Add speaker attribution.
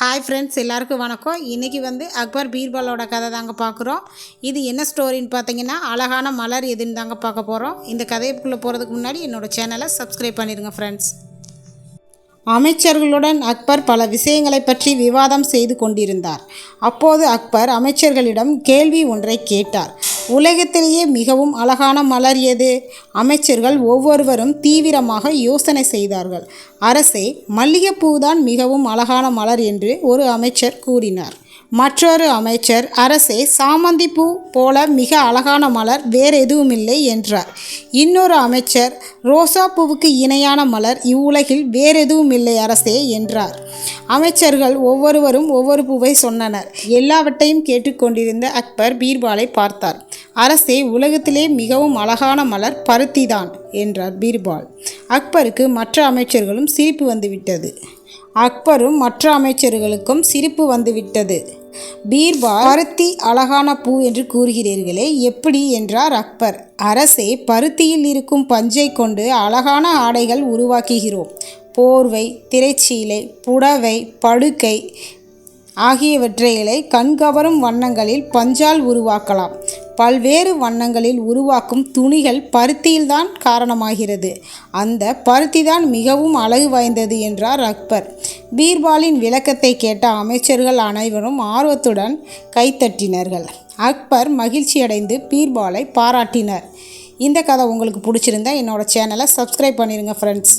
Speaker 1: Hi friends எல்லாருக்கும் வணக்கம். இன்றைக்கி வந்து அக்பர் பீர்பாலோட கதை தாங்க பார்க்குறோம். இது என்ன ஸ்டோரின்னு பார்த்தீங்கன்னா அழகான மலர் எதுன்னு தாங்க பார்க்க போகிறோம் இந்த கதைக்குள்ளே போகிறதுக்கு முன்னாடி என்னோடய சேனலை சப்ஸ்கிரைப் பண்ணிடுங்க ஃப்ரெண்ட்ஸ் அமைச்சர்களுடன் அக்பர் பல விஷயங்களை பற்றி விவாதம் செய்து கொண்டிருந்தார். அப்போது அக்பர் அமைச்சர்களிடம் கேள்வி ஒன்றை கேட்டார். உலகத்திலேயே மிகவும் அழகான மலர் எது? அமைச்சர்கள் ஒவ்வொருவரும் தீவிரமாக யோசனை செய்தார்கள். அரசே மல்லிகைப்பூதான் மிகவும் அழகான மலர் என்று ஒரு அமைச்சர் கூறினார். மற்றொரு அமைச்சர் அரசே சாமந்தி பூ போல மிக அழகான மலர் வேறு எதுவுமில்லை என்றார். இன்னொரு அமைச்சர் ரோசா பூவுக்கு இணையான மலர் இவ்வுலகில் வேறு எதுவும் இல்லை அரசே என்றார். அமைச்சர்கள் ஒவ்வொருவரும் ஒவ்வொரு பூவை சொன்னனர். எல்லாவற்றையும் கேட்டுக்கொண்டிருந்த அக்பர் பீர்பாலை பார்த்தார். அரசே உலகத்திலே மிகவும் அழகான மலர் பருத்திதான் என்றார் பீர்பால். அக்பருக்கு மற்ற அமைச்சர்களும் சிரிப்பு வந்துவிட்டது. அக்பரும் மற்ற அமைச்சர்களுக்கும் சிரிப்பு வந்துவிட்டது. பீர்பால் பருத்தி அழகான பூ என்று கூறுகிறீர்களே எப்படி என்றார் அக்பர். அரசே பருத்தியில் இருக்கும் பஞ்சை கொண்டு அழகான ஆடைகள் உருவாக்குகிறோம். போர்வை திரைச்சீலை புடவை படுக்கை ஆகியவற்றைகளை கண்கவரும் வண்ணங்களில் பஞ்சால் உருவாக்கலாம். பல்வேறு வண்ணங்களில் உருவாக்கும் துணிகள் பருத்தியில்தான் காரணமாகிறது. அந்த பருத்திதான் மிகவும் அழகு வாய்ந்தது என்றார் அக்பர். பீர்பாலின் விளக்கத்தை கேட்ட அமைச்சர்கள் அனைவரும் ஆர்வத்துடன் கைத்தட்டினார்கள். அக்பர் மகிழ்ச்சியடைந்து பீர்பாலை பாராட்டினர். இந்த கதை உங்களுக்கு பிடிச்சிருந்தா என்னோடய சேனலை சப்ஸ்கிரைப் பண்ணிடுங்க ஃப்ரெண்ட்ஸ்